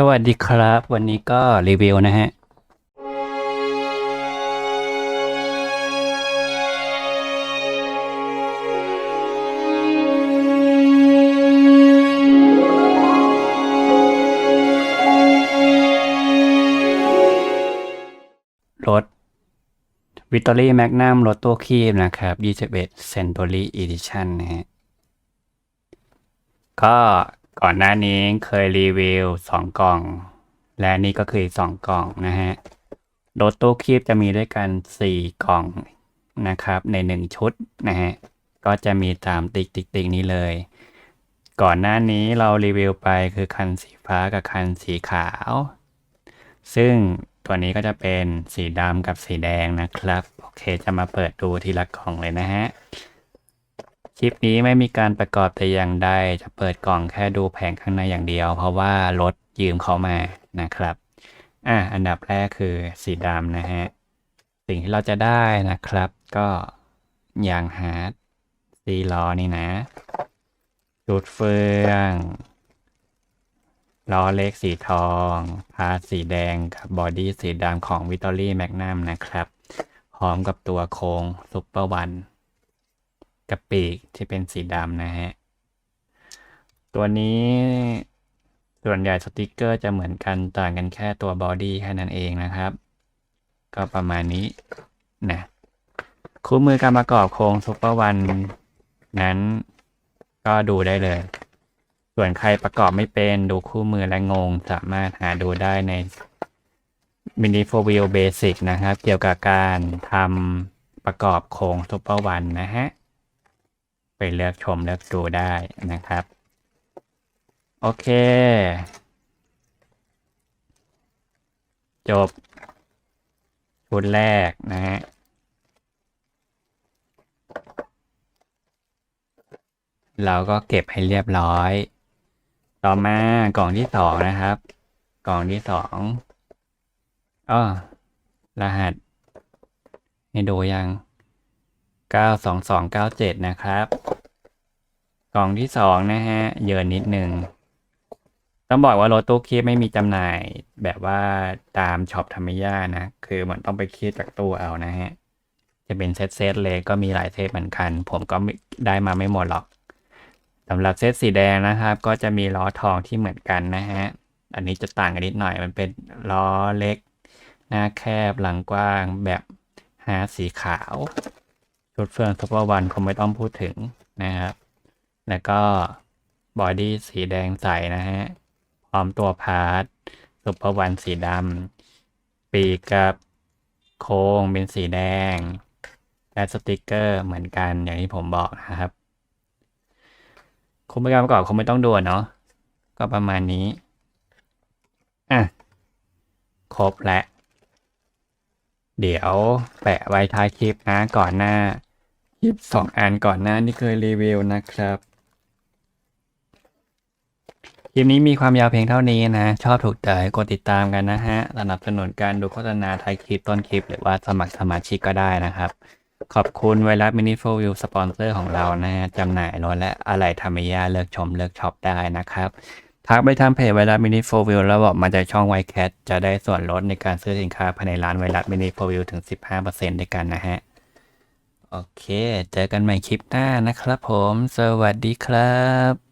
สวัสดีครับ วันนี้ก็รีวิวนะฮะ รถวิตตอรี่แมกนัมรถตัวคีบนะครับ21 Century Edition นะฮะ ก็ ก่อนหน้านี้เคยรีวิว 2 กล่อง และนี่ก็คือ 2 กล่องนะฮะรถตู้คีบจะมีด้วยกัน 4 กล่องนะครับ ใน 1 ชุดนะฮะ ก็จะมีตามติ๊กติ๊กติ๊กนี้เลย ก่อนหน้านี้เรารีวิวไปคือคันสีฟ้ากับคันสีขาว ซึ่งตัวนี้ก็จะเป็นสีดำกับสีแดงนะครับ โอเคจะมาเปิดดูทีละกล่องเลยนะฮะ คลิปนี้ไม่มีการประกอบแต่อย่างใด จะเปิดกล่องแค่ดูแผงข้างในอย่างเดียว เพราะว่ารถยืมเขามานะครับ อะอันดับแรกคือสีดำนะฮะ สิ่งที่เราจะได้นะครับ ก็ยางฮาร์ดซีล้อนี่นะจุดเฟืองล้อเล็กสีทอง พาร์ทสีแดงกับบอดี้สีดำของวิตตอรี่แมกนัมนะครับ พร้อมกับตัวโครงซุปเปอร์วัน กับปีกที่เป็นสีดำนะฮะ ตัวนี้ส่วนใหญ่สติกเกอร์จะเหมือนกันต่างกันแค่ตัวบอดี้แค่นั้นเองนะครับ ก็ประมาณนี้นะคู่มือการประกอบโครงซุปเปอร์วันนั้นก็ดูได้เลย ส่วนใครประกอบไม่เป็นดูคู่มือและงง สามารถหาดูได้ใน Mini 4 Wheel Basic นะครับ เกี่ยวกับการทำประกอบโครงซุปเปอร์วันนะฮะ ไปเลือกชมเลือกดูได้นะครับ โอเค จบ ชุดแรกนะฮะเราก็เก็บให้เรียบร้อย ต่อมากล่องที่สองนะครับ กล่องที่สองอ้อรหัสให้ดูยังเก้าสองสองเก้าเจ็ดนะครับ กล่องที่สองนะฮะ เยอะนิดนึง ต้องบอกว่ารถตู้คีบไม่มีจำหน่ายแบบว่าตามช็อปธรรมย่านะ คือเหมือนต้องไปคีบจากตู้เอานะฮะ จะเป็นเซตเซตเลยก็มีหลายเซตเหมือนกัน ผมก็ได้มาไม่หมดหรอกสำหรับเซตสีแดงนะครับ ก็จะมีล้อทองที่เหมือนกันนะฮะ อันนี้จะต่างกันนิดหน่อย มันเป็นล้อเล็ก หน้าแคบหลังกว้างแบบฮาร์สีขาวชุดเฟืองซุปเปอร์วันคงไม่ต้องพูดถึงนะครับ แล้วก็บอดี้สีแดงใสนะฮะ พร้อมตัวพาร์ทซุปเปอร์วันสีดำ ปีกกับโค้งเป็นสีแดง และสติกเกอร์เหมือนกันอย่างที่ผมบอกนะครับ คุณผู้การประกอบคงไม่ต้องดูเนาะ ก็ประมาณนี้ อะ ครบแล้ว เดี๋ยวแปะไว้ท้ายคลิปนะก่อนหน้าคลิปสองอันก่อนหน้าที่เคยรีวิวนะครับ คลิปนี้มีความยาวเพียงเท่านี้นะ ชอบถูกใจกดติดตามกันนะฮะสนับสนุนการดูโฆษณาท้ายคลิปต้นคลิป หรือว่าสมัครสมาชิกก็ได้นะครับ ขอบคุณไวรัสมินิโฟวิวสปอนเซอร์ของเรานะฮะจำหน่ายรถและอะไรธรรมยาเลือกชมเลือกช็อปได้นะครับทักไปทางเพจไวรัสมินิโฟวิวแล้วบอกมาจากช่องไวแคทจะได้ส่วนลดในการซื้อสินค้าภายในร้านไวรัสมินิโฟวิวถึง 15%ด้วยกันนะฮะโอเค เจอกันใหม่คลิปหน้านะครับผม สวัสดีครับ